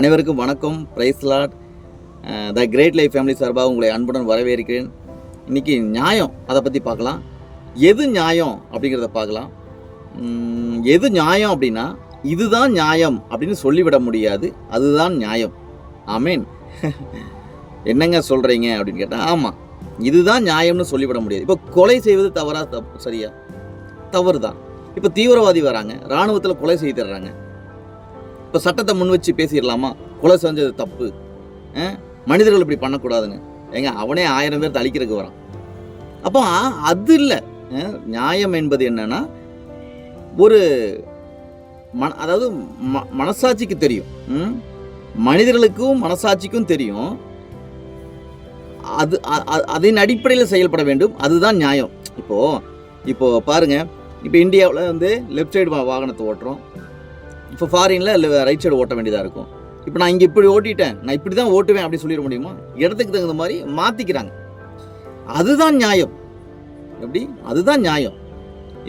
அனைவருக்கும் வணக்கம். Praise Lord the great life family சார்பாக உங்களை அன்புடன் வரவேற்கிறேன். இன்னைக்கு நியாயம் அதை பற்றி பார்க்கலாம். எது நியாயம் அப்படிங்கிறத பார்க்கலாம். எது நியாயம் அப்படின்னா இதுதான் நியாயம் அப்படின்னு சொல்லிவிட முடியாது. அதுதான் நியாயம். ஆமீன் என்னங்க சொல்கிறீங்க அப்படின்னு கேட்டால் ஆமாம் இதுதான் நியாயம்னு சொல்லிவிட முடியாது. இப்போ கொலை செய்வது தவறாக தப்பு சரியா? தவறு தான் இப்போ தீவிரவாதி வராங்க இராணுவத்தில் கொலை செய்துடுறாங்க இப்போ சட்டத்தை முன் வச்சு பேசிடலாமா? கொலை செஞ்சது தப்பு. மனிதர்கள் இப்படி பண்ணக்கூடாதுன்னு. ஏங்க அவனே ஆயிரம் பேர் தளிக்கிறதுக்கு வரான். அப்போ அது இல்லை. நியாயம் என்பது என்னன்னா ஒரு மன அதாவது ம மனசாட்சிக்கு தெரியும். ம்? மனிதர்களுக்கும் மனசாட்சிக்கும் தெரியும். அது அதன் அடிப்படையில் செயல்பட வேண்டும். அதுதான் நியாயம். இப்போது இப்போது பாருங்க. இப்போ இந்தியாவில் வந்து லெஃப்ட் சைடு வாகனத்தை ஓட்டுறோம். இப்போ ஃபாரினில் இல்லை ரைட் சைடு ஓட்ட வேண்டியதாக இருக்கும். இப்போ நான் இங்கே இப்படி ஓட்டிட்டேன் நான் இப்படி தான் ஓட்டுவேன் அப்படி சொல்லிட முடியுமா? இடத்துக்கு தகுந்த மாதிரி மாற்றிக்கிறாங்க அதுதான் நியாயம். எப்படி? அதுதான் நியாயம்.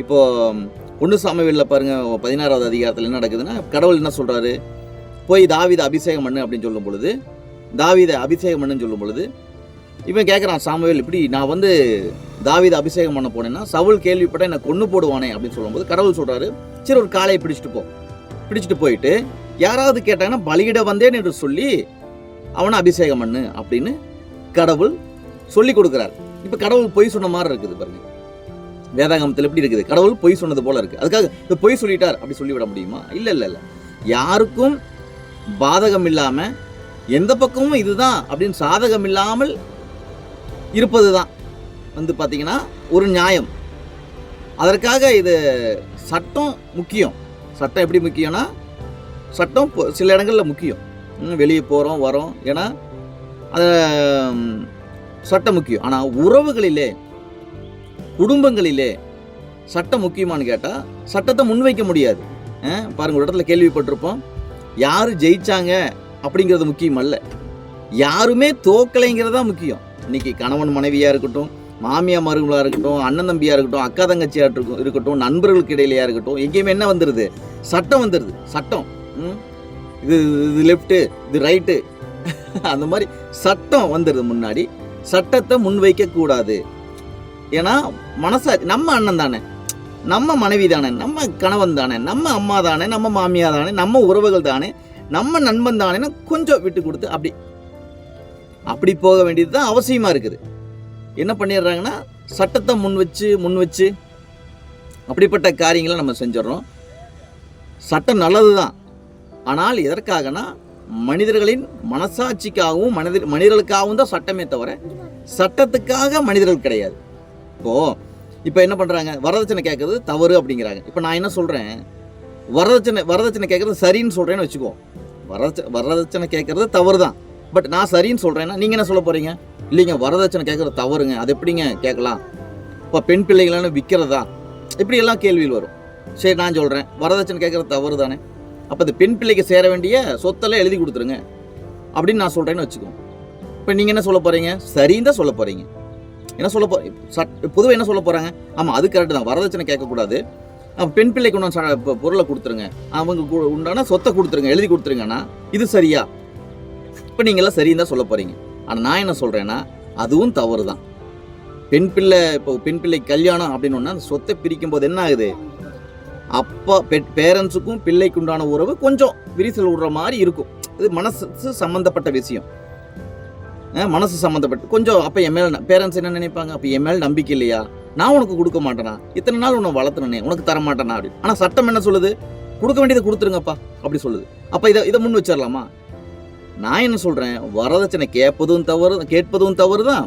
இப்போது ஒன்று சாமவேலில் பாருங்கள் பதினாறாவது அதிகாரத்தில் என்ன நடக்குதுன்னா கடவுள் என்ன சொல்கிறாரு போய் தாவித அபிஷேகம் பண்ணு அப்படின்னு சொல்லும் பொழுது தாவித அபிஷேகம் பண்ணுன்னு சொல்லும் பொழுது இவன் கேட்குறான் சாமுவேல் இப்படி நான் வந்து தாவித அபிஷேகம் பண்ண போனேன்னா சவுல் கேள்விப்பட்ட என்னை கொன்று போடுவானே அப்படின்னு சொல்லும்போது கடவுள் சொல்கிறாரு சரி ஒரு காலையை பிடிச்சிட்டு போ. பிடிச்சிட்டு போயிட்டு யாராவது கேட்டாங்கன்னா பலியிட வந்தேன் என்று சொல்லி அவனை அபிஷேகம் பண்ணு அப்படின்னு கடவுள் சொல்லி கொடுக்குறார். இப்போ கடவுள் பொய் சொன்ன மாதிரி இருக்குது பாருங்க. வேதாகமத்தில் எப்படி இருக்குது? கடவுள் பொய் சொன்னது போல இருக்கு. அதுக்காக இந்த பொய் சொல்லிட்டார் அப்படி சொல்லிவிட முடியுமா? இல்லை இல்லை இல்லை. யாருக்கும் பாதகம் இல்லாமல் எந்த பக்கமும் இதுதான் அப்படின்னு சாதகம் இல்லாமல் இருப்பது தான் வந்து பார்த்தீங்கன்னா ஒரு நியாயம். அதற்காக இது சட்டம் முக்கியம். சட்டம் எப்படி முக்கியம்னா சட்டம் சில இடங்களில் முக்கியம். வெளியே போகிறோம் வரோம். ஏன்னா அதை சட்டம் முக்கியம். ஆனால் உறவுகளிலே குடும்பங்களிலே சட்டம் முக்கியமானு கேட்டால் சட்டத்தை முன்வைக்க முடியாது. அஹ், பாருங்க ஒரு இடத்துல கேள்விப்பட்டிருப்போம். யார் ஜெயிச்சாங்க அப்படிங்கிறது முக்கியம் அல்ல. யாருமே தோக்கலைங்கிறது தான் முக்கியம். இன்றைக்கி கணவன் மனைவியாக இருக்கட்டும் மாமியா மருமகளாக இருக்கட்டும் அண்ணன் தம்பியாக இருக்கட்டும் அக்கா தங்கச்சியாக இருக்கும் இருக்கட்டும் நண்பர்களுக்கு இடையிலையாக இருக்கட்டும் எங்கேயுமே என்ன வந்துடுது சட்டம் வந்துடுது சட்டம். ம்? இது இது லெஃப்ட்டு இது ரைட்டு அந்த மாதிரி சட்டம் வந்துடுது முன்னாடி. சட்டத்தை முன்வைக்க கூடாது. ஏன்னா மனசாட்சி நம்ம அண்ணன் தானே. நம்ம மனைவி தானே நம்ம கணவன் தானே நம்ம அம்மா தானே நம்ம மாமியா தானே நம்ம உறவுகள் தானே நம்ம நண்பன் தானேன்னு கொஞ்சம் விட்டு கொடுத்து அப்படி அப்படி போக வேண்டியது தான் அவசியமாக இருக்குது. என்ன பண்ணிடுறாங்கன்னா சட்டத்தை முன் வச்சு முன் வச்சு அப்படிப்பட்ட காரியங்களை நம்ம செஞ்சிடறோம். சட்டம் நல்லது தான் ஆனால் எதற்காகனா மனிதர்களின் மனசாட்சிக்காகவும் மனித மனிதர்களுக்காகவும் தான் சட்டமே தவிர சட்டத்துக்காக மனிதர்கள் கிடையாது. இப்போ இப்போ என்ன பண்ணுறாங்க வரதட்சணை கேட்கறது தவறு அப்படிங்கிறாங்க. இப்போ நான் என்ன சொல்கிறேன் வரதட்சணை வரதட்சணை கேட்குறது சரின்னு சொல்கிறேன்னு வச்சுக்கோ. வரதட்ச வரதட்சணை கேட்குறது தவறு தான் பட் நான் சரின்னு சொல்கிறேன்னா நீங்கள் என்ன சொல்ல போகிறீங்க இல்லைங்க வரதட்சணை கேட்கறது தவறுங்க. அது எப்படிங்க கேட்கலாம்? இப்போ பெண் பிள்ளைகளான விற்கிறதா இப்படி எல்லாம் கேள்வியில் வரும். சரி நான் சொல்கிறேன் வரதட்சணை கேட்குறது தவறு தானே? அப்போ அந்த பெண் பிள்ளைக்கு சேர வேண்டிய சொத்தெல்லாம் எழுதி கொடுத்துருங்க. அப்படின்னு நான் சொல்கிறேன்னு வச்சுக்கோங்க. இப்போ நீங்கள் என்ன சொல்ல போகிறீங்க சரின்னு தான் சொல்ல போகிறீங்க என்ன சொல்ல போ சட் பொதுவாக என்ன சொல்ல போகிறாங்க ஆமாம் அது கரெக்டு தான். வரதட்சணை கேட்கக்கூடாது. பெண் பிள்ளைக்கு உண்டான ச- பொருளை கொடுத்துருங்க. அவங்க உண்டான சொத்தை கொடுத்துருங்க எழுதி கொடுத்துருங்கன்னா இது சரியா? இப்போ நீங்களாம் சரின்னு தான் சொல்ல போகிறீங்க ஆனால் நான் என்ன சொல்கிறேன்னா அதுவும் தவறு தான் பெண் பிள்ளை இப்போ பெண் பிள்ளை கல்யாணம் அப்படின்னு அந்த சொத்தை பிரிக்கும் போது என்ன ஆகுது? அப்பா பேரண்ட்ஸுக்கும் பிள்ளைக்கு உண்டான உறவு கொஞ்சம் விரிசல் விடுற மாதிரி இருக்கும். இது மனசு சம்மந்தப்பட்ட விஷயம். மனசு சம்மந்தப்பட்டு கொஞ்சம் அப்போ என் மேலே பேரண்ட்ஸ் என்ன நினைப்பாங்க? அப்போ என் மேலே நம்பிக்கை இல்லையா? நான் உனக்கு கொடுக்க மாட்டேனா? இத்தனை நாள் உன்னை வளர்த்துனே உனக்கு தர மாட்டேனா அப்படின்னு. ஆனால் சட்டம் என்ன சொல்லுது? கொடுக்க வேண்டியதை கொடுத்துருங்கப்பா அப்படி சொல்லுது. அப்போ இதை இதை முன் வச்சிடலாமா நான் என்ன சொல்கிறேன் வரதட்சணை கேட்பதும் தவறு கேட்பதும் தவறு தான்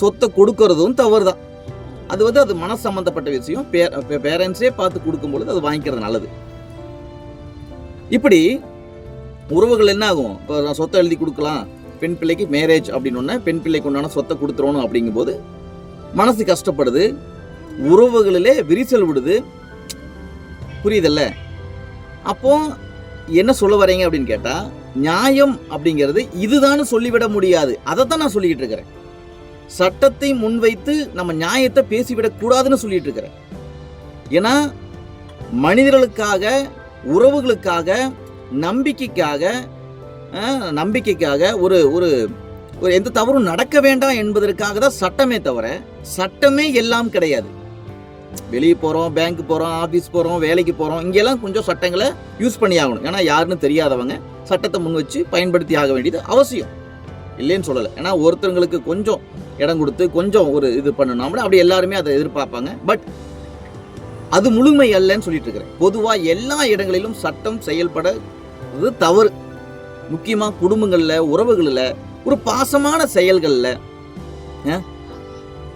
சொத்தை கொடுக்கறதும் தவறு தான் அது வந்து அது மன சம்மந்தப்பட்ட விஷயம். பேரண்ட்ஸே பார்த்து கொடுக்கும் பொழுது அது வாங்கிக்கிறது நல்லது. இப்படி உறவுகள் என்ன ஆகும்? இப்போ நான் சொத்தை எழுதி கொடுக்கலாம். பெண் பிள்ளைக்கு மேரேஜ் அப்படின்னு பெண் பிள்ளைக்கு உண்டான சொத்தை கொடுத்துடணும் அப்படிங்கும்போது மனசு கஷ்டப்படுது. உறவுகளிலே விரிசல் விடுது. புரியுதல்ல? அப்போ என்ன சொல்ல வரீங்க அப்படின்னு கேட்டால் நியாயம் அப்படிங்கிறது இதுதான் சொல்லிவிட முடியாது. அதை தான் நான் சொல்லிக்கிட்டு இருக்கிறேன். சட்டத்தை முன்வைத்து நம்ம நியாயத்தை பேசிவிடக்கூடாதுன்னு சொல்லிட்டு இருக்கிறேன். ஏன்னா மனிதர்களுக்காக உறவுகளுக்காக நம்பிக்கைக்காக நம்பிக்கைக்காக ஒரு ஒரு ஒரு எந்த தவறும் நடக்க வேண்டாம் என்பதற்காக தான் சட்டமே தவிர சட்டமே எல்லாம் கிடையாது. வெளியே போகிறோம் பேங்க் போகிறோம் ஆஃபீஸ் போகிறோம் வேலைக்கு போகிறோம் இங்கெல்லாம் கொஞ்சம் சட்டங்களை யூஸ் பண்ணி ஆகணும். ஏன்னா யாருன்னு தெரியாதவங்க சட்டத்தை முன் வச்சு பயன்படுத்தி ஆக வேண்டியது அவசியம். இல்லைன்னு சொல்லலை. ஏன்னா ஒருத்தவங்களுக்கு கொஞ்சம் இடம் கொடுத்து கொஞ்சம் ஒரு இது பண்ணணும்னா அப்படி எல்லாருமே அதை எதிர்பார்ப்பாங்க. பட் அது முழுமை அல்லன்னு சொல்லிட்டு இருக்கிறேன். பொதுவாக எல்லா இடங்களிலும் சட்டம் செயல்பட இது தவறு. முக்கியமாக குடும்பங்களில் உறவுகளில் ஒரு பாசமான செயல்களில்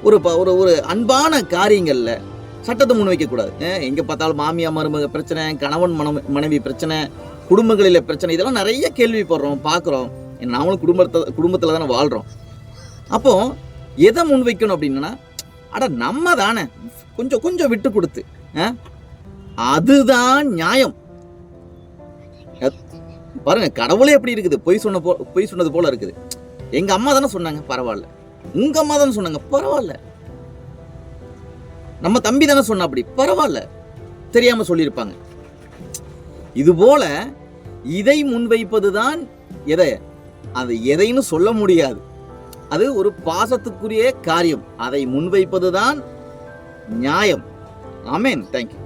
ஒரு ப- ஒரு ஒரு அன்பான காரியங்களில் சட்டத்தை முன் வைக்கக்கூடாது. எங்கே பார்த்தாலும் மாமியா மருமக பிரச்சனை கணவன் மன மனைவி பிரச்சனை குடும்பங்களில் பிரச்சனை இதெல்லாம் நிறைய கேள்விப்படுறோம் பார்க்குறோம். நாமளும் குடும்பத்தை குடும்பத்தில் தானே வாழ்கிறோம் அப்போ எதை முன் வைக்கணும் அப்படின்னா அட நம்ம தானே கொஞ்சம் கொஞ்சம் விட்டு கொடுத்து அதுதான் நியாயம். பாருங்க கடவுளே எப்படி இருக்குது? பொய் சொன்ன போ பொய் சொன்னது போல இருக்குது. எங்க அம்மா தானே சொன்னாங்க பரவாயில்ல. உங்க அம்மா தானே சொன்னாங்க பரவாயில்ல. நம்ம தம்பி தானே சொன்ன அப்படி. பரவாயில்ல. தெரியாமல் சொல்லியிருப்பாங்க. இதுபோல இதை முன்வைப்பது தான் எதை? அது எதைன்னு சொல்ல முடியாது. அது ஒரு பாசத்துக்குரிய காரியம். அதை முன்வைப்பது தான் நியாயம். ஆமேன். தேங்க்யூ